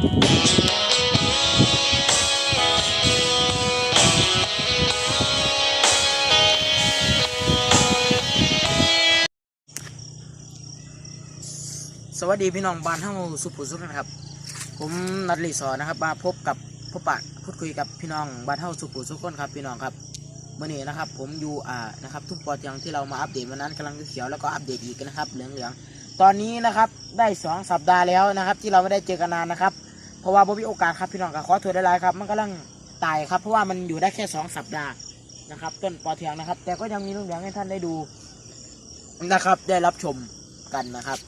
สวัสดีพี่น้องบ้านห้ามูสุขุสุขนะครับ ผมนัดรีสอนะครับมาพบกับพบปะพูดคุยกับพี่น้องบ้านเฮาสุขุสุขคนครับพี่น้องครับเมื่อนี้นะครับ ผมอยู่อ่านะครับทุกปอดยังที่เรามาอัปเดตวันนั้นกำลังเขียวแล้วก็อัปเดตอีกนะครับเหลืองเหลืองตอนนี้นะครับได้ 2 สัปดาห์แล้วนะครับ ที่เราไม่ได้เจอกันนานนะครับ เพราะว่าบ่มีโอกาสครับพี่น้องก็ขอโทษได้หลายๆครับ มันกำลังตายครับ เพราะว่ามันอยู่ได้แค่สองสัปดาห์นะครับ ต้นปอเทืองนะครับ แต่ก็ยังมีลูกเหลืองให้ท่านได้ดูนะครับ ได้รับชมกันนะครับ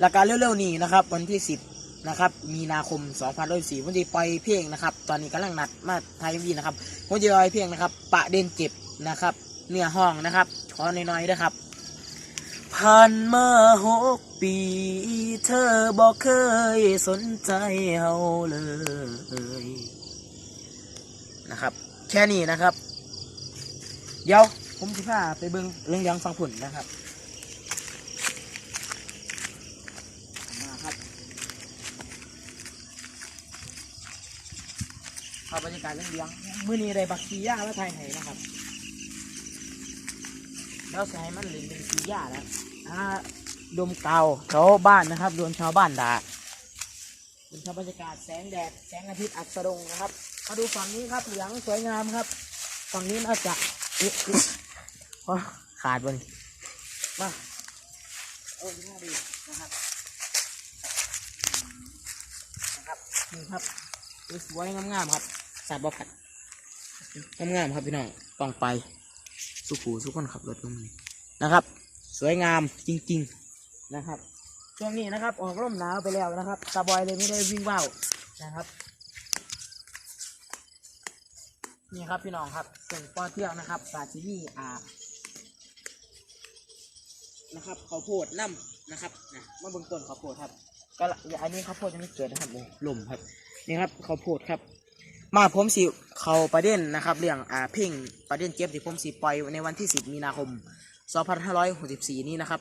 หลักการเร็วๆนี้นะครับ วันที่10นะครับ มีนาคม2024วันที่ปล่อยเพลงนะครับ ตอนนี้กำลังนัดมาไทยวีนะครับวันที่ปล่อยเพลงนะครับ ปะเด็นเจ็บนะครับ เนื้อห้องนะครับขอน้อยๆด้ครับ ผ่านมาหกปี เธอบอกเคยสนใจเฮาเลยนะครับ แค่นี้นะครับ เดี๋ยวผมจะพาไปเบิ้งเรื่องยังฟังผุนนะครับ มาครับเข้าบรรยากาศเรื่องเลี้ยงมื้อนี้ได้บักซีย่าและไทยไหนะครับ แล้วใส่มันเล่นเป็นซียาแล้วอ่าดมเกาชาวบ้านนะครับโดนชาวบ้านด่าเป็นชาวบรรยากาศแสงแดดแสงอาทิตย์อัสดงนะครับ มาดูฝั่งนี้ครับเหลืองสวยงามครับ ฝั่งนี้น่าจะเอ๊ะเอ๊ะอ๋อขาดบนมาโอ้ยน่าดีนะครับนะครับนี่ครับสวยงามๆครับสาดบอผัดงามๆครับพี่น้องต้องไป สุขูสุขคนขับรถตรงนี้นะครับ สวยงามจริง ๆนะครับ ช่วงนี้นะครับ ออกร่มหนาวไปแล้วนะครับตาบอยเลยไม่ได้วิ่งว่าวนะครับนี่ครับพี่น้องครับส่วนปอเที่ยวนะครับสาชินีอ่านะครับข้าวโพดน้ำนะครับนะมาเบื้องต้นข้าวโพดครับก็อันนี้ข้าวโพดยังไม่เกิดนะครับลยลมครับนี่ครับข้าวโพดครับ มาผมสิเขาประเด็นนะครับ เรื่องอ่าเพ่งประเด็นเก็บที่ผมสิปล่อยในวันที่ 10 มีนาคม 2564 นี้นะครับ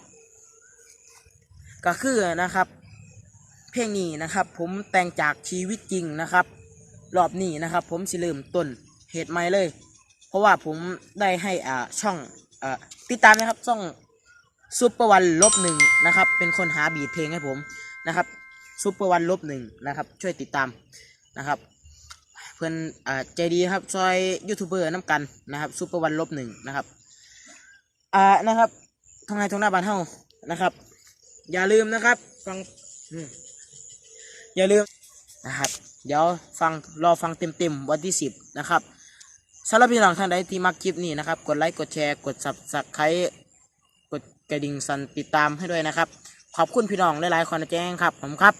ก็คือนะครับ เพลงนี้นะครับ ผมแต่งจากชีวิตจริงนะครับ รอบนี้นะครับ ผมสิเริ่มต้นเหตุใหม่เลย เพราะว่าผมได้ให้อ่าช่องอ่าติดตามนะครับช่องซุปเปอร์วันลบหนึ่งนะครับ เป็นคนหาบีทเพลงให้ผมนะครับซุปเปอร์วันลบหนึ่งนะครับ ช่วยติดตามนะครับ เพื่อนอ่าใจดีครับซอยยูทูบเบอร์น้ำกันนะครับซุปเปอร์วันลบหนึ่งนะครับอ่านะครับทางไงทางหน้าบ้านเฮานะครับ อย่าลืมนะครับฟังอย่าลืมนะครับ เดี๋ยวฟังรอฟังเต็มๆวันที่สิบนะครับสำหรับพี่น้องท่านใดที่มักคลิปนี้นะครับ กดไลค์กดแชร์กด subscribe กดกระดิ่งสั่นติดตามให้ด้วยนะครับ ขอบคุณพี่น้องหลายๆคนนะแจ้งครับผมครับ